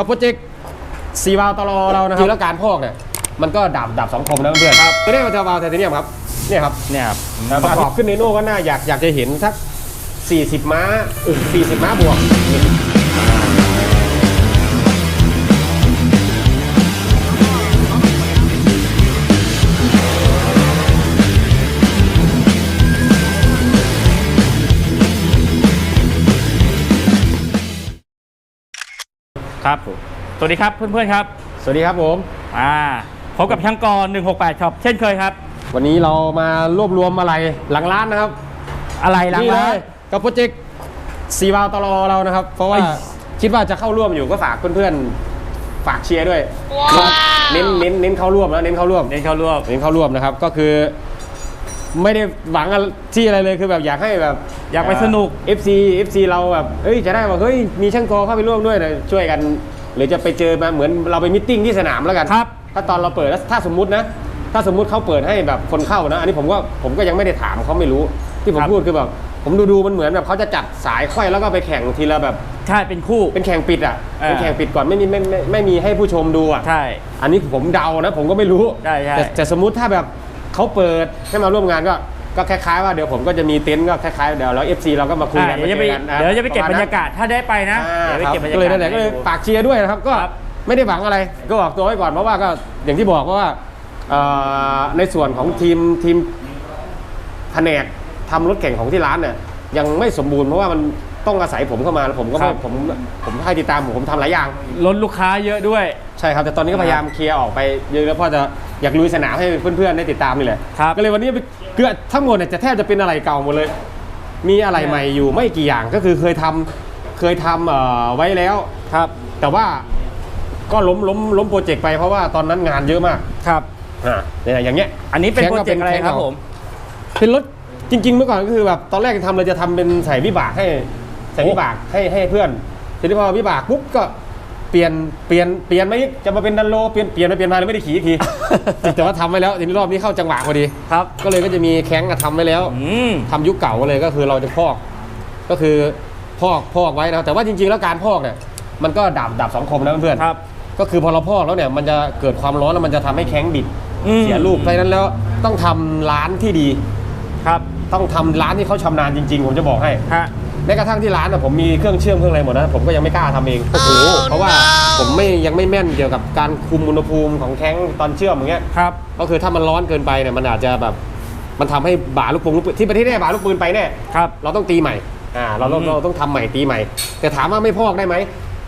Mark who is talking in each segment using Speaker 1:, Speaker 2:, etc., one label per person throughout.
Speaker 1: กับโปรเจกต์ซีวาลตลอเรานะครับจริงแล้วการพอกเนี่ยมันก็ดับดับสองคมนะเพื่อนครับ ตัวนี้มันจะวาลไทเทเนียมครับเนี่ยครับ
Speaker 2: เนี่ยครับ
Speaker 1: ประกอบขึ้นในโน่ก็น่าอยากอยากจะเห็นสัก 40 ม้าอึ40 ม้าบวก
Speaker 2: ครับ สวัสดีครับเพื่อนๆครับ
Speaker 1: สวัสดีครับผม
Speaker 2: อ่าพบกับช่างกร168ช็อปเช่นเคยครับ
Speaker 1: วันนี้เรามารวบรวมอะไรหลังร้านนะครับ
Speaker 2: อะไรหลัง
Speaker 1: นี่เล
Speaker 2: ร้าน
Speaker 1: ยกับโปรเจกต์ซีวาลตลอเรานะครับ เพราะว่า
Speaker 2: เอ้ย
Speaker 1: คิดว่าจะเข้าร่วมอยู่ก็ฝากเพื่อนๆฝากเชียร์ด้วยเน้นเน้นเน้นเข้าร่วมแล้วเน้นเข้าร่วม
Speaker 2: เน้นเข้าร่วม
Speaker 1: เน้นเข้าร่วมนะครับ ก็คือ ไม่ได้หวังอะไรที่อะไรเลยคือแบบอยากให้แบบ
Speaker 2: อยากไปสนุก
Speaker 1: เอฟซีเอฟซีเราแบบเอ้ยจะได้ว่าเฮ้ยมีช่างกอเข้าไปร่วมด้วยนะช่วยกัน หรือจะไปเจอมาเหมือนเราไปมิทติ้งที่สนามแล้วกัน
Speaker 2: ครับ
Speaker 1: ถ้าตอนเราเปิดแล้วถ้าสมมุตินะ ถ้าสมมุติเขาเปิดให้แบบคนเข้านะ อันนี้ผมก็ผมก็ยังไม่ได้ถามเขาไม่รู้ที่ผม
Speaker 2: ครับ
Speaker 1: พูดคือแบบผมดูดูๆมันเหมือนแบบเขาจะจัดสายค่อยแล้วก็ไปแข่งทีละแบบ
Speaker 2: ใช่เป็นคู่
Speaker 1: เป็นแข่งปิดอะ
Speaker 2: เออ
Speaker 1: เป็นแข่งปิดก่อนไม่มีไม่ไม่ไม่มีให้ผู้ชมดูอะ
Speaker 2: ใช่
Speaker 1: อันนี้ผมเดานะ ผมก็ไม่รู้
Speaker 2: ใช่ใช่
Speaker 1: แต่แต่สมมุติถ้าแบบ เขาเปิดให้มาร่วมงานก็ก็คล้ายๆว่าเดี๋ยวผมก็จะมีเต็นท์ก็คล้ายๆเดี๋ยวเราเอฟซีเราก็มาคุย
Speaker 2: อ่า
Speaker 1: กัน
Speaker 2: เดี๋ยวจะไป
Speaker 1: จอกัน
Speaker 2: เดี๋ยวจะไปเก็บ
Speaker 1: ป
Speaker 2: บร
Speaker 1: มณ
Speaker 2: ร
Speaker 1: นั้น
Speaker 2: ยากาศถ้าได้ไปนะ
Speaker 1: อ่า
Speaker 2: เดี๋ยวไป
Speaker 1: ครับ
Speaker 2: เก็บบรรยา
Speaker 1: ก็เลย
Speaker 2: กาศ
Speaker 1: นั่นแหละก็เลย
Speaker 2: ให้ดู
Speaker 1: ฝากเชียร์ด้วยนะครับก็
Speaker 2: ครับ
Speaker 1: ไม่ได้หวังอะไรก็บอกตัวไว้ก่อนเพราะว่าก็อย่างที่บอกว่าเอ่อในส่วนของทีมทีมแผนกทำรถแข่งของที่ร้านเนี่ยยังไม่สมบูรณ์เพราะว่ามัน ต้องอาศัยผมเข้ามาแล้วผมก็
Speaker 2: ครั
Speaker 1: ไม่
Speaker 2: บ
Speaker 1: ผมผมให้ติดตามผมผมทำหลายอย่าง
Speaker 2: ล้นลูกค้าเยอะด้วย
Speaker 1: ใช่ครับ แต่ตอนนี้ก็พยายามเคลียร์ออกไปเยอะแล้วเพราะจะอยากลุยสนามให้เพื่อนๆได้ติดตามนี่แหละ
Speaker 2: ครับ
Speaker 1: ก็เลยวันนี้เกือบทั้งหมดเนี่ยจะแทบจะเป็นอะไรเก่าหมดเลย มีอะไรใหม่อยู่ไม่กี่อย่างก็คือเคยทำเคยทำเอ่อไว้แล้ว
Speaker 2: ครับ
Speaker 1: แต่ว่าก็ล้มล้มล้มโปรเจกต์ไปเพราะว่าตอนนั้นงานเยอะมาก
Speaker 2: ครับ
Speaker 1: อ่าเนี่ยอย่างเงี้ย
Speaker 2: อันนี้เป็น
Speaker 1: แข่ง
Speaker 2: โป
Speaker 1: ก็
Speaker 2: รเจกต์อะไร
Speaker 1: เป็น
Speaker 2: ครับ
Speaker 1: แข่ง
Speaker 2: ผม
Speaker 1: เป็นรถจริง ๆ เมื่อก่อนก็คือแบบตอนแรกทำเลยจะทำเป็นใส่วิบากให้ ใส่วิบากให้ให้เพื่อนทีนี้พอวิบากปุ๊บก็เปลี่ยนเปลี่ยนเปลี่ยนมาอีกจะมาเป็นดันโลเปลี่ยนเปลี่ยนไปเปลี่ยนมาเลยไม่ได้ขี่อีกที แต่ว่าทำไว้แล้วทีนี้รอบนี้เข้าจังหวะพอดี
Speaker 2: ครับ
Speaker 1: ก็เลยก็จะมีแข้งอะทำไว้แล้ว
Speaker 2: อืม
Speaker 1: ทำยุคเก่าเลยก็คือเราจะพอก ก็คือพอกพอกไว้นะครับแต่ว่าจริง ๆ แล้วการพอกเนี่ยมันก็ดับดับสองคมนะเพื่อนๆ
Speaker 2: ครับ
Speaker 1: ก็คือพอเราพอกแล้วเนี่ยมันจะเกิดความร้อนแล้วมันจะทำให้แข้งบิด
Speaker 2: อืม
Speaker 1: เสียรูปเพราะฉะนั้นแล้วต้องทำร้านที่ดี
Speaker 2: ครับ
Speaker 1: ต้องทำร้านที่เขาชำนาญจริง ๆ ผมจะบอกให้
Speaker 2: ฮะ
Speaker 1: แม้กระทั่งที่ร้านนะผมมีเครื่องเชื่อมเครื่องอะไรหมดนะผมก็ยังไม่กล้าทำเองโอ้โหเพราะว่าผมไม่ยังไม่แม่นเกี่ยวกับการคุมอุณหภูมิของแข้งตอนเชื่อมอย่างเงี้ย
Speaker 2: ครับ
Speaker 1: ก็คือถ้ามันร้อนเกินไปเนี่ยมันอาจจะแบบมันทำให้บาลูกปืนลูกปืนที่ประเทศแน่บาลูกปืนไปแน่
Speaker 2: ครับ
Speaker 1: เราต้องตีใหม่อ่าเราเรา
Speaker 2: อืม
Speaker 1: เราต้องทำใหม่ตีใหม่ แต่ถามว่าไม่พอกได้ไหม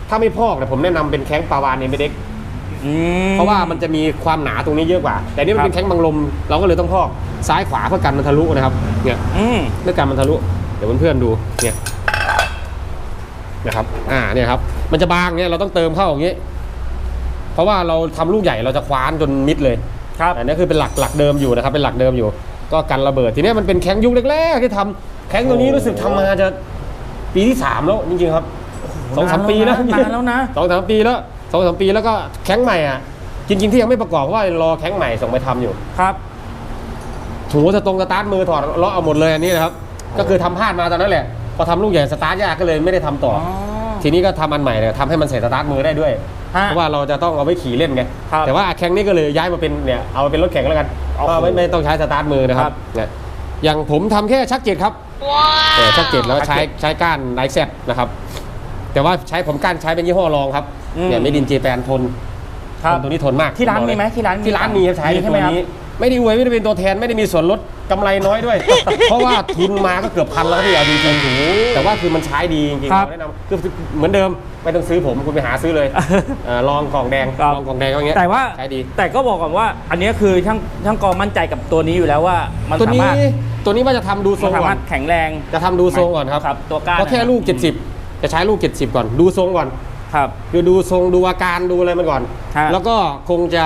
Speaker 1: ถ้าไม่พอกเนี่ยผมแนะนำเป็นแข้งปลาวานเอ็มเด็ก
Speaker 2: อืม
Speaker 1: เพราะว่ามันจะมีความหนาตรงนี้เยอะกว่า แต่นี่มัน
Speaker 2: ครับ
Speaker 1: เป็นแข้งบังลมเราก็เลยต้องพอกซ้ายขวาเพื่อกันมันทะลุนะครับเนี่ย
Speaker 2: อืม
Speaker 1: เพื่อกันมันทะลุเดี๋ยวเพื่อนๆดูเนี่ยนะครับอ่าเนี่ยครับ มันจะบางเนี่ยเราต้องเติมเข้าอย่างนี้ เพราะว่าเราทำลูกใหญ่เราจะคว้านจนมิดเลย
Speaker 2: ครับ
Speaker 1: อันนี้คือเป็นหลักหลักเดิมอยู่นะครับ เป็นหลักเดิมอยู่ ก็กันระเบิดทีนี้มันเป็นแข้งยุคแรกๆที่ทำแข้งตัวนี้รู้สึกทำมาจะปีที่สามแล้วจริงๆครับสองสามปีแล้ว
Speaker 2: นานแล้วนะ
Speaker 1: สองสามปีแล้วสองสามปีแล้วก็แข้งใหม่อะจริงๆที่ยังไม่ประกอบเพราะว่ารอแข้งใหม่ส่งไปทำอยู่
Speaker 2: ครับ
Speaker 1: ถูสตรงสตาร์ทมือถอดเลาะเอาหมดเลยอันนี้นะครับ ก็คือทำพลาดมาตอนนั้นแหละ พอทำลูกใหญ่สตาร์ทยากก็เลยไม่ได้ทำต่ออทีนี้ก็ทำอันใหม่เนี่ยทำให้มันใส่สตาร์ทมือได้ด้วย
Speaker 2: ฮะ
Speaker 1: เพราะว่าเราจะต้องเอาไว้ขี่เล่นไง
Speaker 2: ครับ
Speaker 1: แต่ว่าแข้งนี่ก็เลยย้ายมาเป็นเนี่ยเอามาเป็นรถแข่งแล้วกัน
Speaker 2: โอ้โห
Speaker 1: ก็ไม่ไม่ต้องใช้สตาร์ทมือนะค
Speaker 2: ครั
Speaker 1: รับบเนี่ยอย่างผมทำแค่ชักเจ็ดครับเออชักเจ็ดแล้วใช้ใช้ก้านไนแซดนะครับ แต่ว่าใช้ผมก้านใช้เป็นยี่ห้อรองครับ
Speaker 2: อืม
Speaker 1: เนี่ยไม่ดินเจแปนทน
Speaker 2: ครับ
Speaker 1: ทนตัวนี้ทนมาก
Speaker 2: ที่ร้าน
Speaker 1: บอกเลย
Speaker 2: มีไหมที่ร้าน
Speaker 1: ที่ร้านมีครับใช้
Speaker 2: มีใช่
Speaker 1: ตั
Speaker 2: ไหม
Speaker 1: ว
Speaker 2: ครับ
Speaker 1: นี้ ไม่ได้อวยไม่ได้เป็นตัวแทนไม่ได้มีส่วนลด กำไรน้อยด้วย เพราะว่าทุนมาก็เกือบพันแล้วครับพี่เอาจริงๆแต่ว่าคือมันใช้ดีจริงๆ
Speaker 2: ครับ
Speaker 1: แนะนำคือเหมือนเดิมไม่ต้องซื้อผมคุณไปหาซื้อเลยเอ่อลองกล่องแดง
Speaker 2: ครับ
Speaker 1: ลองกล่องแดงก็อย่างเงี้ย
Speaker 2: แต่ว่า
Speaker 1: ใช้ดี
Speaker 2: แต่ก็บอกก่อนว่า อันนี้คือช่างช่างกอมั่นใจกับตัวนี้อยู่แล้วว่ามัน
Speaker 1: ตัว
Speaker 2: สา
Speaker 1: นี้
Speaker 2: มารถ
Speaker 1: ตัวนี้ว่าจะทำดูทร
Speaker 2: มัน
Speaker 1: ง
Speaker 2: สา
Speaker 1: ก่อ
Speaker 2: มาร
Speaker 1: น
Speaker 2: ถแข็งแรง
Speaker 1: จะทำดูทรงก่อนครับ
Speaker 2: ครับตัวก้าน
Speaker 1: ก็แค่
Speaker 2: นะครับ
Speaker 1: ลูก 70 จะใช้ลูก 70 ก่อน ดูทรงก่อน
Speaker 2: ครับ
Speaker 1: คือดูทรงดูอาการดูอะไรมันก่อน
Speaker 2: ฮะ
Speaker 1: แล้วก็คงจะ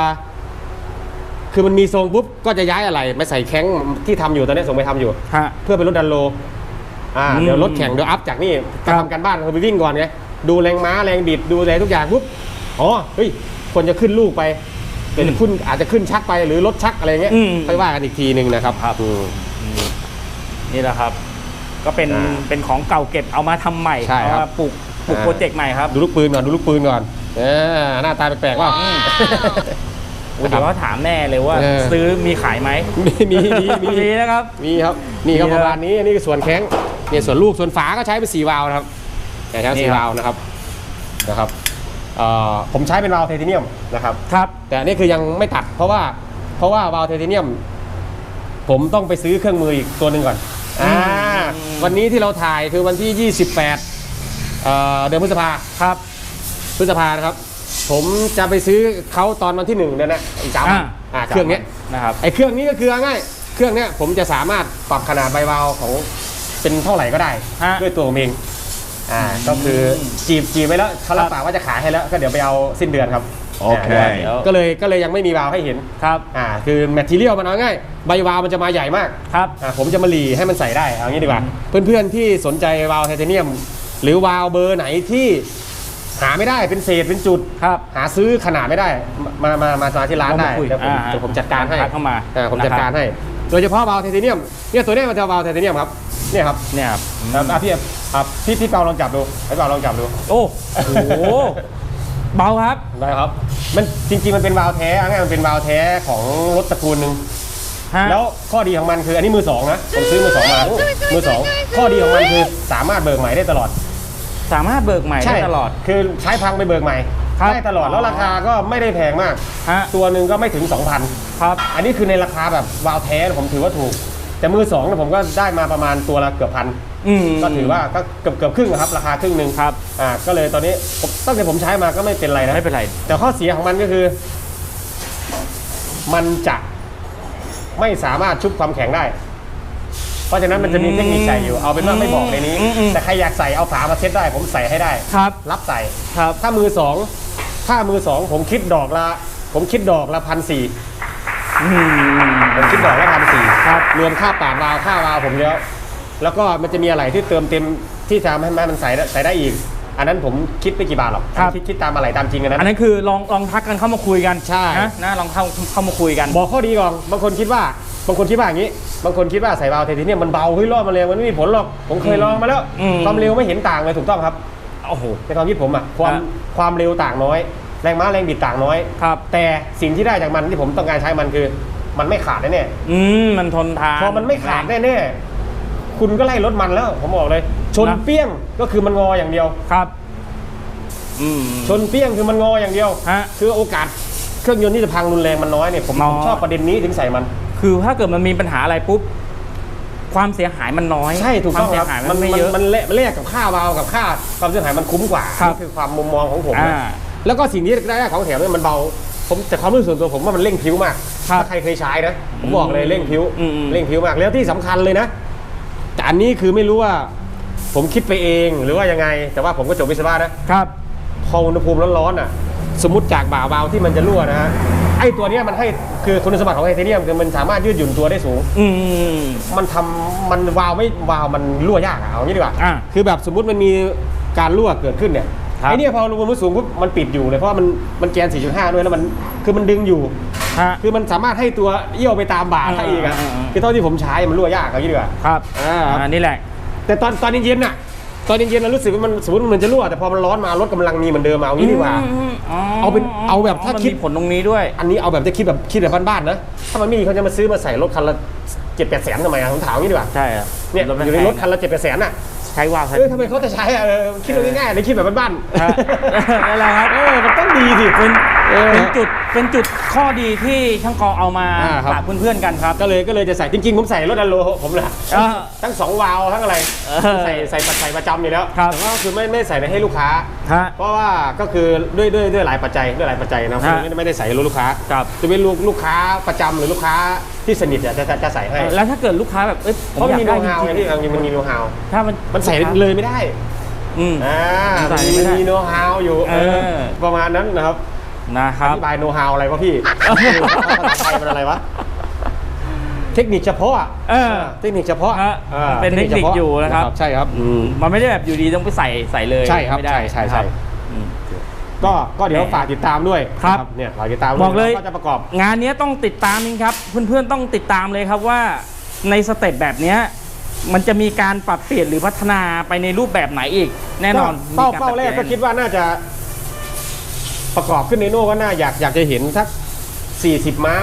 Speaker 1: คือมันมีทรงปุ๊บก็จะย้ายอะไรมาใส่แข้งที่ทำอยู่ตอนนี้ส่งไปทำอยู่
Speaker 2: ฮะ
Speaker 1: เพื่อเป็นรถดันโลอ่า
Speaker 2: อืม
Speaker 1: เดี๋ยวรถแข่งเดี๋ยวอัพจากนี่
Speaker 2: ครับ
Speaker 1: ทำกันบ้านคือไปวิ่งก่อนไงดูแรงม้าแรงบิดดูอะไรทุกอย่างปุ๊บอ๋อเฮ้ยควรจะขึ้นลูกไปเป็นขึ้นอาจจะขึ้นชักไปหรือรถชักอะไรเงี้ย
Speaker 2: อืม
Speaker 1: ค่อยว่ากันอีกทีหนึ่งนะครับ
Speaker 2: ครับ
Speaker 1: อืม
Speaker 2: นี่แหละครับ ก็เป็น
Speaker 1: อ่า
Speaker 2: เป็นของเก่าเก็บเอามาทำใหม่
Speaker 1: ใช่ครับ
Speaker 2: เอามาปลูกปลูก
Speaker 1: อ่า
Speaker 2: โปรเจกต์ใหม่ครับ
Speaker 1: ดูลูกปืนก่อนดูลูกปืนก่อนเออหน้าตาแปลกๆว่า
Speaker 2: โอ้ เดี๋ยวเขาถามแน่เลยว่า
Speaker 1: เออ
Speaker 2: ซื้อมีขายไหม
Speaker 1: มีมีมีมี
Speaker 2: มีนะครับ
Speaker 1: มีครับนี่ครับ
Speaker 2: มี
Speaker 1: ป
Speaker 2: ครับ
Speaker 1: ระมาณนี้อันนี้คือส่วนแข้งเนี่ยส่วนลูกส่วนฝาก็ใช้เป็นสีวาล์วนะครับแต่ใช้
Speaker 2: นี่
Speaker 1: สี
Speaker 2: ครับ
Speaker 1: วาล์วนะครับนะครับเอ่อผมใช้เป็นวาล์วไทเทเนียมนะครับ
Speaker 2: ครับ
Speaker 1: แต่อันนี้คือยังไม่ตัดเพราะว่าเพราะว่าวาล์วไทเทเนียม ผมต้องไปซื้อเครื่องมืออีกตัวหนึ่งก่อนอ่าวันนี้ที่เราถ่ายคือวันที่ 28เอ่อเดือนพฤษภา
Speaker 2: ครับ
Speaker 1: พฤษภานะครับ ผมจะไปซื้อเขาตอนวันที่หนึ่งเนี่ยนะอีกสามวัน
Speaker 2: อ่า
Speaker 1: อ่าเครื่องเนี้ย
Speaker 2: นะครับ
Speaker 1: ไอ้เครื่องนี้ก็คือเอาง่ายเครื่องเนี้ยผมจะสามารถปรับขนาดใบวาล์วของเป็นเท่าไหร่ก็ได้
Speaker 2: ฮะ
Speaker 1: ด้วยตัวผมเองอ่าก็คือจีบจีบไว้แล้วเขารับปากว่าจะขายให้แล้ว ก็เดี๋ยวไปเอาสิ้นเดือนครับ
Speaker 3: โอเคา
Speaker 1: ก็เลยก็เลยยังไม่มีวาล์วให้เห็น
Speaker 2: ครับ
Speaker 1: อ่าคือแมทเทียลมันเอาง่ายใบวาล์วมันจะมาใหญ่มาก
Speaker 2: ครับ
Speaker 1: อ่าผมจะมาหลีให้มันใส่ได้เอางี้ดีกว่า เพื่อนๆที่สนใจวาล์วไทเทเนียม หรือวาล์วเบอร์ไหนที่ หาไม่ได้เป็นเศษเป็นจุด
Speaker 2: ครับ
Speaker 1: หาซื้อขนาดไม่ได้ มามามามาที่ร้านได้
Speaker 2: ลองมาคุย
Speaker 1: เดี๋ยวผม
Speaker 2: อ่า
Speaker 1: เดี๋ยวผมจัดการให้
Speaker 2: ทักเข้ามา
Speaker 1: อ่ผมจัด
Speaker 2: นะครับ
Speaker 1: การให้ โดยเฉพาะวาล์วไทเทเนียมเนี่ยตัวเนี้ยมันจะวาล์วไทเทเนียมครับเนี่ยครับ
Speaker 2: เนี่ยครับ
Speaker 1: ครับอะพี่อะพี่พี่เปาลองจับดูให้เปาลองจับดู
Speaker 2: โอ้โหเบาครับ
Speaker 1: ได้ครับ มันจริงๆมันเป็นวาล์วแท้เอาง่ายๆมันเป็นวาล์วแท้ของรถตระกูลหนึ่ง
Speaker 2: ฮะ
Speaker 1: แล้วข้อดีของมันคืออันนี้มือสองนะผมซื้อมือสองมามือสองข้อดีของมันคือสามารถเบิกใหม่ได้ตลอด
Speaker 2: สามารถเบิกใหม่ได้ตลอด
Speaker 1: คือใช้พังไปเบิกใหม่
Speaker 2: ครับ
Speaker 1: ได้ตลอดแล้วราคาก็ไม่ได้แพงมาก
Speaker 2: ฮะ
Speaker 1: ตัวหนึ่งก็ไม่ถึง 2,000
Speaker 2: ครับ
Speaker 1: อันนี้คือในราคาแบบวาล์วแท้ผมถือว่าถูก แต่มือสองเนี่ยผมก็ได้มาประมาณตัวละเกือบพัน
Speaker 2: อืม
Speaker 1: ก็ถือว่าก็เกือบเกือบครึ่งนะครับ ราคาครึ่งหนึ่ง
Speaker 2: ครับ
Speaker 1: อ่าก็เลยตอนนี้ผมตั้งแต่ผมใช้มาก็ไม่เป็นไรนะ
Speaker 2: ไม่เป็นไร
Speaker 1: แต่ข้อเสียของมันก็คือ มันจะไม่สามารถชุบความแข็งได้ เพราะฉะนั้นมันจะมีเทคนิคใส่อยู่เอาเป็นว่าไม่บอกในนี้
Speaker 2: อืมอืม
Speaker 1: แต่ใครอยากใส่เอาฝามาเซ็ตได้ ผมใส่ให้ได้
Speaker 2: ครับ
Speaker 1: รับใส่
Speaker 2: ครับ
Speaker 1: ถ้ามือสองถ้ามือสองผมคิดดอกละ ผมคิดดอกละพันสี่
Speaker 2: อืม
Speaker 1: ผมคิดดอกละพันสี่
Speaker 2: ครับ
Speaker 1: รวมค่าปาดวาล์วค่าวาล์วผมแล้ว แล้วก็มันจะมีอะไรที่เติมเต็มที่ทำให้มันใส่ได้ใส่ได้อีก อันนั้นผมคิดไม่กี่บาทหรอก
Speaker 2: ครับ
Speaker 1: คิดคิดตามอะไรตามจริงอันนั้น
Speaker 2: อันนั้นคือลองลองทักกันเข้ามาคุยกัน
Speaker 1: ใช่
Speaker 2: นะนะลองเข้าเข้ามาคุยกัน
Speaker 1: บอกข้อดีก่อนบางคนคิดว่าบางคนคิดว่าอย่างนี้ บางคนคิดว่าใส่วาล์วไทเทเนียมมันเบาเฮ้ยรอดมาเร็วมันไม่มีผลหรอกผมเคยลองมาแล้ว
Speaker 2: อืม
Speaker 1: ความเร็วไม่เห็นต่างเลยถูกต้องครับ
Speaker 2: โอ้โห
Speaker 1: ในความคิดผมอะความ
Speaker 2: ฮะ
Speaker 1: ความเร็วต่างน้อย แรงม้าแรงบิดต่างน้อย
Speaker 2: ครับ
Speaker 1: แต่สิ่งที่ได้จากมันที่ผมต้องการใช้มันคือ มันไม่ขาดแน่
Speaker 2: อืมมันทนทาน
Speaker 1: ๆพอมันไม่ขาดแน่ๆคุณก็ไล่รถมันแล้ว ผมบอกเลย ชน
Speaker 2: นะ
Speaker 1: เปี้ยงก็คือมันงออย่างเดียว
Speaker 2: ครับอืม
Speaker 1: ชนเปี้ยงคือมันงออย่างเดียว
Speaker 2: ฮะ
Speaker 1: คือโอกาสเครื่องยนต์ที่จะพังรุนแรงมันน้อยเนี่ยผม
Speaker 2: น้อย
Speaker 1: ผมชอบประเด็นนี้ถึงใส่มัน
Speaker 2: คือถ้าเกิดมันมีปัญหาอะไรปุ๊บ ความเสียหายมันน้อย
Speaker 1: ใช่ถูก
Speaker 2: ควา
Speaker 1: ต้
Speaker 2: ม
Speaker 1: อง
Speaker 2: เสี
Speaker 1: ค
Speaker 2: ย
Speaker 1: รับ
Speaker 2: หาย
Speaker 1: มั
Speaker 2: มันนไม่
Speaker 1: มัน
Speaker 2: เยอะ
Speaker 1: มันแลกมันแลกกับค่าวาล์วกับค่าความเสียหายมันคุ้มกว่า
Speaker 2: ครับ
Speaker 1: นี่คือความมุมมองของผมนะ
Speaker 2: อ่า
Speaker 1: แล้วก็สิ่งที่ได้ของแถมเนี่ยมันเบา ผมแต่ความรู้สึกส่วนตัวผมว่ามันเร่งผิวมาก
Speaker 2: ครับ
Speaker 1: ถ้าใครเคยใช้นะ ผมบอกเลยเร่งผิว
Speaker 2: อืมอืม
Speaker 1: เร่งผิวมาก แล้วที่สำคัญเลยนะ แต่อันนี้คือไม่รู้ว่า ผมคิดไปเองหรือว่ายังไง แต่ว่าผมก็จบวิศวะนะ
Speaker 2: ครับ
Speaker 1: พออุณหภูมิร้อนๆอะ สมมติจากบ่าวาล์วที่มันจะรั่วนะฮะไอ้ตัวเนี้ยมันให้คือคุณสมบัติของไทเทเนียมคือมันสามารถยืดหยุ่นตัวได้สูง
Speaker 2: อืม
Speaker 1: มันทำมันวาล์วไม่วาล์วมันรั่วยากอะเอางี้ดีกว่า
Speaker 2: อะ
Speaker 1: คือแบบสมมุติมันมีการรั่วเกิดขึ้นเนี่ย
Speaker 2: ครับ
Speaker 1: ไอ้เนี่ยพออุณหภูมิสูงปุ๊บมันปิดอยู่เลยเพราะว่ามันมันแกน 4.5 ด้วยแล้วมันคือมันดึงอยู่
Speaker 2: ฮะ
Speaker 1: คือมันสามารถให้ตัวเอี้ยวไปตามบ่าได้อีกอะ
Speaker 2: อ่าอ่าอ่า
Speaker 1: คือเท่าที่ผมใช้มันรั่วยากเอางี้ดีกว่า
Speaker 2: ครับ
Speaker 1: อ่า
Speaker 2: อ่านี่แหละ
Speaker 1: แต่ตอนตอนเย็นๆน่ะ ตอนเย็นๆเรารู้สึกว่ามันสมมติมันจะรั่วแต่พอมันร้อนมารถกำลังมีเหมือนเดิมเอางี้ดีกว่า เอาเป็นเอาแบบถ้าคิด
Speaker 2: มันมีผลตรงนี้ด้วย
Speaker 1: อันนี้เอาแบบจะคิดแบบคิดแบบบ้านๆนะ ถ้ามันไม่มีเขาจะมาซื้อมาใส่รถคันละเจ็ดแปดแสนทำไมอะผมถามงี้ดีกว่า
Speaker 2: ใช่อะ
Speaker 1: เนี่ยอยู่ในรถคันละเจ็ดแปดแสนอะ
Speaker 2: ใช้วาล์ว
Speaker 1: เออทำไมเขาจะใช้อะเออคิดดูง่ายๆเลยคิดแบบบ้าน
Speaker 2: ฮะนั่นแหละครับ
Speaker 1: เออมันต้องดีสิ
Speaker 2: เป็น
Speaker 1: เออ
Speaker 2: เป็นจุดเป็นจุด ข้อดีที่ช่างกอเอามา
Speaker 1: อ่าครับ
Speaker 2: ฝากเพื่อนๆกันครับ
Speaker 1: ก็เลยก็เลยจะใส่จริงๆผมใส่รถดันโลผมเลย
Speaker 2: อ่า
Speaker 1: ทั้งสองวาล์วทั้งอะไร
Speaker 2: เออ
Speaker 1: ใส่ใส่ใส่ประจำอยู่แล้ว
Speaker 2: ครับ
Speaker 1: แต่ว่าคือไม่ไม่ใส่ไปให้ลูกค้า
Speaker 2: ฮะ
Speaker 1: เพราะว่าก็คือด้วยด้วยด้วยหลายปัจจัยด้วยหลายปัจจัยนะ
Speaker 2: ฮะ
Speaker 1: ไม่ได้ไม่ได้ใส่รถลูกค้า
Speaker 2: ครับ
Speaker 1: จะเป็นลูกลูกค้าประจำหรือลูกค้าที่สนิทอะจะจะจะใส่ให้
Speaker 2: แล้วถ้าเกิดลูกค้าแบบเอ้ยผ
Speaker 1: เพ
Speaker 2: ม
Speaker 1: ราะ
Speaker 2: อ
Speaker 1: มัน
Speaker 2: ยาก
Speaker 1: มีโน้
Speaker 2: ได้
Speaker 1: ต
Speaker 2: จ
Speaker 1: ฮาว
Speaker 2: ริง
Speaker 1: ไงพี่มันมีโน้ตฮาว
Speaker 2: ๆถ้ามัน
Speaker 1: มันใส่เลยไม่ได้
Speaker 2: อืม
Speaker 1: อ่า
Speaker 2: มันใส่
Speaker 1: มี
Speaker 2: ไม่ได้
Speaker 1: มีโน้ตฮาวอยู่
Speaker 2: เออ
Speaker 1: เออประมาณนั้นนะครับ
Speaker 2: นะครับ
Speaker 1: อธิบายโน้ตฮาวอะไรวะพี่ ภาษาไทยมันอะไรวะ เทคนิคเฉพาะอะ
Speaker 2: เออ
Speaker 1: เทคนิคเฉพาะ
Speaker 2: ฮะ
Speaker 1: อ่า
Speaker 2: เป็นเทคนิค
Speaker 1: ฉพา
Speaker 2: อยู่นะครับ
Speaker 1: ใช่ครับอืม
Speaker 2: มันไม่ได้แบบอยู่ดีต้องไปใส่ใส่เลย
Speaker 1: ใช่ครับ
Speaker 2: ไม่ได้
Speaker 1: ใช่ใช่ใช่
Speaker 2: นะครับอืม
Speaker 1: ก็ก็เดี๋ยวฝากติดตามด้วย
Speaker 2: ครับ
Speaker 1: นะเนี่ยฝากติดตามด้วย
Speaker 2: บอกเลย
Speaker 1: ก็จะประกอบ
Speaker 2: งานเนี้ยต้องติดตามจริงครับ เพื่อนๆต้องติดตามเลยครับว่าในสเต็ปแบบเนี้ยมันจะมีการปรับเปลี่ยนหรือพัฒนาไปในรูปแบบไหนอีก แน่นอน
Speaker 1: เป้า
Speaker 2: มี
Speaker 1: เป้าแรกก็
Speaker 2: ปบป
Speaker 1: คิ
Speaker 2: ลี่ยน
Speaker 1: ดว่าน่าจะ ประกอบขึ้นในโน่ก็น่าอยากอยากจะเห็นสัก 40 ม้า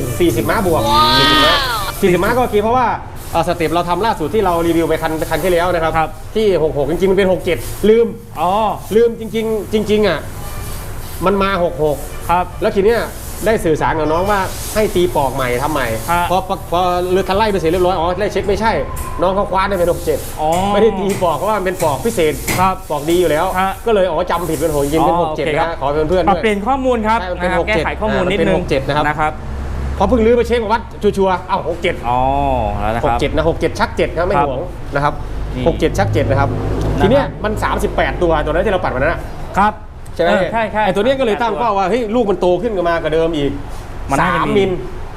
Speaker 1: 40 ม้าบวก40ม้า40 ม้าก็โอเคเพราะว่าเอ่อสเต็ปเราทำล่าสุดที่เรารีวิวไปคันคันที่แล้วนะครับ
Speaker 2: ครับ
Speaker 1: ที่ 66 จริงๆ มันเป็น 67 ลืม
Speaker 2: อ๋อ
Speaker 1: ลืมจริง ๆ จริง ๆ อะ มันมา66
Speaker 2: ครับ
Speaker 1: แล้วทีเนี้ย ได้สื่อสารกับน้องว่าให้ตีปอกใหม่ทำใหม่
Speaker 2: ฮะ
Speaker 1: พอพอพอเลือคันไล่ไปเสร็จเรียบร้อยอ๋อไล่เช็คไม่ใช่ น้องเขาคว้านได้เป็น
Speaker 2: อ๋อ
Speaker 1: 67ไม่ได้ตีปอกเพราะว่ามันเป็นปอกพิเศษ
Speaker 2: ครับ
Speaker 1: ปอกดีอยู่แล้ว
Speaker 2: ฮะ
Speaker 1: ก็เลยอ๋อจำผิดเป็นหกจริงๆเป็น
Speaker 2: อ๋อโอเค
Speaker 1: 67
Speaker 2: ครับ
Speaker 1: นะขอเพื่อนๆ
Speaker 2: ปรับ
Speaker 1: ด้วย
Speaker 2: เปลี่ยนข้อมูลครับ
Speaker 1: ใช่มันเป็น
Speaker 2: นะครับ
Speaker 1: 67
Speaker 2: แก้ไขข้อมูลนิด
Speaker 1: อ่ามันเป็น
Speaker 2: นึง
Speaker 1: 67นะครับ
Speaker 2: นะครับ
Speaker 1: พอเพิ่งลื้อไปเช็ควัดชัวร์ๆเอ้า67
Speaker 2: อ๋อ แล้วนะครับ
Speaker 1: 67นะ67ชัก7ครับไม่
Speaker 2: ครับ
Speaker 1: ห่วงนะครับ
Speaker 2: นี่
Speaker 1: 67ชัก7นะครับทีเนี้ยมัน 38 ตัวตัวนั้นที่เราปัดวันนั้นอะ
Speaker 2: ครับ
Speaker 1: ใช่ไหม
Speaker 2: เออใช่ใช่
Speaker 1: ไอตัวเนี้ยก็เลยตั้งเป้าว่าเฮ้ยลูกมันโตขึ้นมากว่าเดิมอีก
Speaker 2: มันน่าจะ
Speaker 1: สาม
Speaker 2: มี
Speaker 1: มิล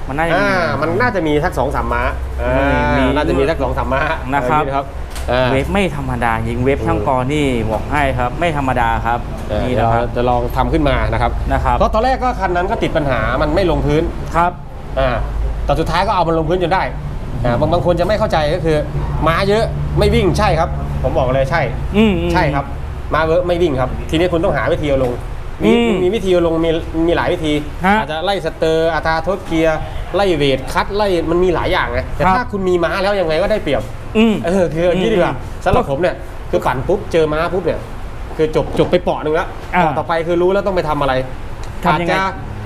Speaker 2: มันน่าจะ
Speaker 1: อ่า
Speaker 2: มี
Speaker 1: มันน่าจะมีสักสองสามม้าอ่า
Speaker 2: มี
Speaker 1: น่าจะมีสักสองสามม้า
Speaker 2: นะครับ
Speaker 1: เออนะครับอ่า
Speaker 2: เวฟไม่ธรรมดายิงเวฟช่างกอนี่บอกให้ครับ ไม่ธรรมดาครับ
Speaker 1: เออ
Speaker 2: นี่
Speaker 1: เดี๋ยว
Speaker 2: นะครับ
Speaker 1: จะลองทำขึ้นมานะครับ
Speaker 2: นะครับ
Speaker 1: เพราะตอนแรกก็คันนั้นก็ติดปัญหามันไม่ลงพื้น
Speaker 2: ครับ
Speaker 1: อ่าแต่สุดท้ายก็เอามันลงพื้นจนได้อ่าบางบางคนจะไม่เข้าใจก็คือม้าเยอะไม่วิ่งใช่ครับ ผมบอกเลยใช่
Speaker 2: อืมอืม
Speaker 1: ใช่ครับ ม้าเยอะไม่วิ่งครับ ทีนี้คุณต้องหาวิธีเอาลง มี
Speaker 2: อืม
Speaker 1: มีวิธีเอาลงมีมีหลายวิธี
Speaker 2: ฮะ
Speaker 1: อาจจะไล่สเตอร์อัตราทดเกียร์ไล่เวทคัดไล่มันมีหลายอย่างนะแต่
Speaker 2: ครับ
Speaker 1: ถ้าคุณมีม้าแล้วยังไงก็ได้เปรียบ
Speaker 2: อืม
Speaker 1: เออคืออย่างนี้ดีกว่า
Speaker 2: อืม
Speaker 1: สำหรับผมเนี่ยคือปั่นปุ๊บเจอม้าปุ๊บเนี่ย คือจบจบไปเปาะหนึ่งแล้ว
Speaker 2: อ่า
Speaker 1: เปาะต่อไปคือรู้แล้วต้องไปทำอะไร
Speaker 2: ทำ
Speaker 1: อาจ
Speaker 2: ยังไง
Speaker 1: จะ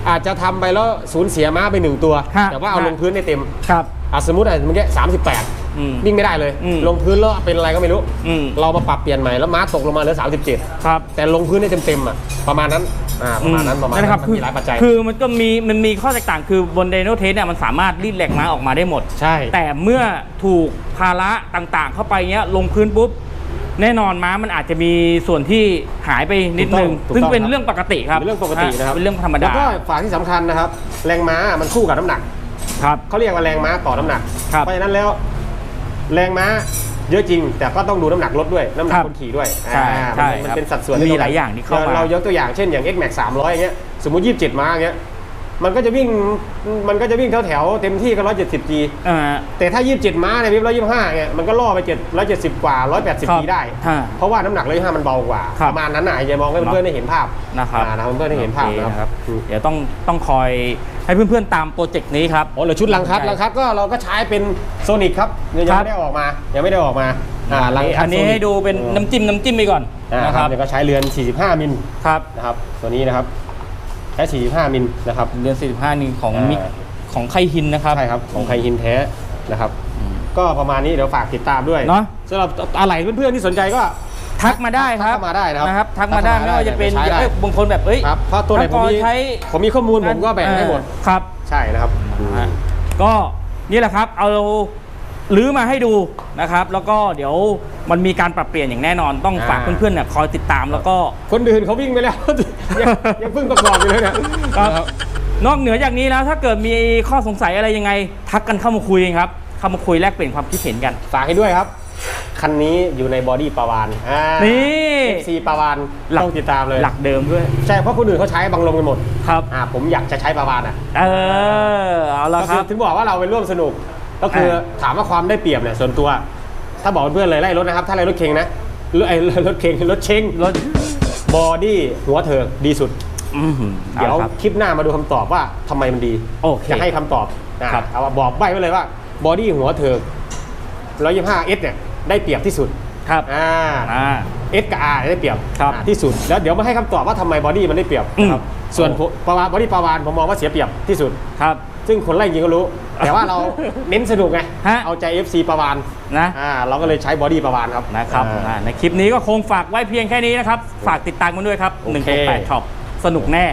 Speaker 1: อาจจะทำไปแล้วสูญเสียม้าไปหนึ่งตัว
Speaker 2: ฮะ
Speaker 1: แต่ว่าเอา
Speaker 2: ฮะ
Speaker 1: ลงพื้นได้เต็ม
Speaker 2: ครับ
Speaker 1: อะสมมติอะเมื่อกี้สามสิบแปด
Speaker 2: อืม
Speaker 1: วิ่งไม่ได้เลย
Speaker 2: อืม
Speaker 1: ลงพื้นแล้วเป็นอะไรก็ไม่รู้
Speaker 2: อืม
Speaker 1: เรามาปรับเปลี่ยนใหม่แล้วม้าตกลงมาเหลือสามสิบเจ็ด
Speaker 2: ครับ
Speaker 1: แต่ลงพื้นได้เต็มๆอะประมาณนั้นอ่าประมาณนั้นประมาณนั้น
Speaker 2: นะครับ
Speaker 1: มันมีหลายปัจจัย
Speaker 2: คือมันก็มีมันมีข้อแตกต่างคือบนไดโนเทสเนี่ยมันสามารถรีดแหลกม้าออกมาได้หมด
Speaker 1: ใช่
Speaker 2: แต่เมื่อถูกภาระต่างๆ เข้าไปเนี้ยลงพื้นปุ๊บ แน่นอนม้ามันอาจจะมีส่วนที่หายไปนิดนึง
Speaker 1: ถูกต้อง
Speaker 2: ซึ่ง
Speaker 1: ถูกต้อง
Speaker 2: เป็นเรื่องปกติครับ
Speaker 1: เป็นเรื่องปกตินะครับ
Speaker 2: เป็นเรื่องธรรม
Speaker 1: แล้
Speaker 2: ดา
Speaker 1: วก็ฝากที่สำคัญนะครับ แรงม้ามันสู้กับน้ำหนัก
Speaker 2: ครับ
Speaker 1: เขาเรียกว่าแรงม้าต่อน้ำหนัก
Speaker 2: ครับ
Speaker 1: เพราะฉะนั้นแล้ว แรงม้าเยอะจริง แต่ก็ต้องดูน้ำหนักรถด้วย น้ำหนั
Speaker 2: ค
Speaker 1: ก
Speaker 2: รับ
Speaker 1: คนขี่ด้วย
Speaker 2: ใช่
Speaker 1: อ่า
Speaker 2: ใช่
Speaker 1: มัน
Speaker 2: ครับ
Speaker 1: เป็นสัดส่วน
Speaker 2: มี
Speaker 1: ที่
Speaker 2: หลายอย่างที่เข้ามา
Speaker 1: เรายกตัวอย่างเช่นอย่าง X Max 300อย่างเงี้ยสมมุติ 27 ม้าอย่างเงี้ย มันก็จะวิ่งมันก็จะวิ่งแถวแถวๆเต็มที่ก็170 G
Speaker 2: อ่า
Speaker 1: แต่ถ้า27ม้าเนี่ยวิบ125เงี้ยมันก็ล่อไป7 170กว่า180 G ได้
Speaker 2: ฮะ
Speaker 1: เพราะว่าน้ำหนัก125มันเบากว่า
Speaker 2: ครับ
Speaker 1: ประมาณนั้นน่ะอย่ามองให้เพื่อนๆได้เห็นภาพ
Speaker 2: นะครับ
Speaker 1: อ่านะเพื่อนๆได้เห็นภาพ
Speaker 2: โอค
Speaker 1: นะครับ
Speaker 2: เดี๋ยวต้องต้องคอยให้เพื่อนๆตามโปรเจกต์นี้ครับ
Speaker 1: อ๋อเหลือชุดลังคัด
Speaker 2: ใช่
Speaker 1: ลังคัดก็เราก็ใช้เป็นโซนิกครับยัง
Speaker 2: ครับ
Speaker 1: ไม่ได้ออกมายังไม่ได้ออกมาอ่าลังคัด
Speaker 2: อันนี้
Speaker 1: Sonic
Speaker 2: ให้ดูเป็นน้ำจิ้มน้ำจิ้มไปก่อน
Speaker 1: อ่า
Speaker 2: นะ
Speaker 1: ค
Speaker 2: ค
Speaker 1: รั
Speaker 2: รั
Speaker 1: บบเดี๋ยวก็ใช้เรือน 45 มิล
Speaker 2: ครับ
Speaker 1: นะครับตัวนี้นะครับ ใช้45 มิลนะครับ
Speaker 2: เดือน 45 นี่ของ
Speaker 1: อ่ามิ
Speaker 2: มิกของไคฮินนะครับ
Speaker 1: ใช่ครับของไคฮินแท้นะครับ
Speaker 2: อืม
Speaker 1: ก็ประมาณนี้เดี๋ยวฝากติดตามด้วย
Speaker 2: เนอะ
Speaker 1: สำหรับอะไรเพื่อนๆที่สนใจก็
Speaker 2: ทักมาได้ครับ
Speaker 1: ทักมาได้นะครับ
Speaker 2: นะครับทักมาได้
Speaker 1: ทักมาได้
Speaker 2: ไม่ว่าจะเป็น
Speaker 1: ใช้ได้
Speaker 2: เอ้ยบางคนแบบเอ้ย
Speaker 1: ครับเพราะตัวไหนผม
Speaker 2: ถ้าพอ
Speaker 1: มี
Speaker 2: ใช้
Speaker 1: ผมมีข้อมูลผมก็แบ่งให้หมด
Speaker 2: เออครับ
Speaker 1: ใช่นะครับ
Speaker 2: อะก็นี่แหละครับเอา ลื้อมาให้ดูนะครับ แล้วก็เดี๋ยวมันมีการปรับเปลี่ยนอย่างแน่นอนต้องฝาก
Speaker 1: อ่า
Speaker 2: เพื่อนๆเนี่ยคอยติดตามแล้วก็
Speaker 1: คนอื่นเขาวิ่งไปแล้ว ยังยังเพิ่งประกอบอยู่เลยเนี่ย
Speaker 2: ครับ นอกเหนือจากนี้แล้วถ้าเกิดมีข้อสงสัยอะไรยังไง ทักกันเข้ามาคุยกันครับเข้ามาคุยแลกเปลี่ยนความคิดเห็นกัน
Speaker 1: ฝากให้ด้วยครับ คันนี้อยู่ในบอดี้ปาวานอ่า
Speaker 2: นี่
Speaker 1: ซีปาวาน
Speaker 2: หลัก
Speaker 1: ต้องติดตามเลย
Speaker 2: หลักเดิมด้วย
Speaker 1: ใช่เพราะคนอื่นเขาใช้บังลมกันหมด
Speaker 2: ครับ
Speaker 1: อ่าผมอยากจะใช้ปาวานอะ
Speaker 2: เออเอาละ
Speaker 1: ก็
Speaker 2: ค
Speaker 1: คื
Speaker 2: รั
Speaker 1: อบถึงบอกว่าเราไปร่วมสนุก ก็คือถามว่าความได้เปรียบเนี่ยส่วนตัว ถ้าบอกเพื่อนๆเลยไล่รถนะครับ ถ้าไล่รถเค็งนะรถไอ้รถเค็งรถเชง
Speaker 2: รถ
Speaker 1: บอดี้หัวเถิกดีสุด
Speaker 2: อื้อหือ
Speaker 1: เดี๋ยว
Speaker 2: อาละครับ
Speaker 1: คลิปหน้ามาดูคำตอบว่าทำไมมันดี
Speaker 2: โอเค
Speaker 1: จะให้คำตอบนะครับเอาว่าบอกใบไว้เลยว่าบอดี้หัวเถิก125 S เนี่ยได้เปรียบที่สุด
Speaker 2: ครับ
Speaker 1: อ่า
Speaker 2: อ่า
Speaker 1: S กับ R ได้เปรียบ
Speaker 2: ครับ
Speaker 1: อ่าที่สุด แล้วเดี๋ยวมาให้คำตอบว่าทำไมบอดี้มันได้เปรียบนะครับ
Speaker 2: อืม
Speaker 1: ส่วนปาวานบอดี้ปาวานผมมองว่าเสียเปรียบที่สุด
Speaker 2: ครับ
Speaker 1: ซึ่งคนไล่จริงก็รู้ แต่ว่าเราเน้นสนุกไง
Speaker 2: ฮะ
Speaker 1: เอาใจ FC ปาวาน
Speaker 2: นะ
Speaker 1: อ่าเราก็เลยใช้บอดี้ปาวานครับ
Speaker 2: นะครับ
Speaker 1: อ่า
Speaker 2: อ่าในคลิปนี้ก็คงฝากไว้เพียงแค่นี้นะครับ ฝากติดตามกันด้วยครับ
Speaker 1: โอเค
Speaker 2: 168ช็อปสนุกแน่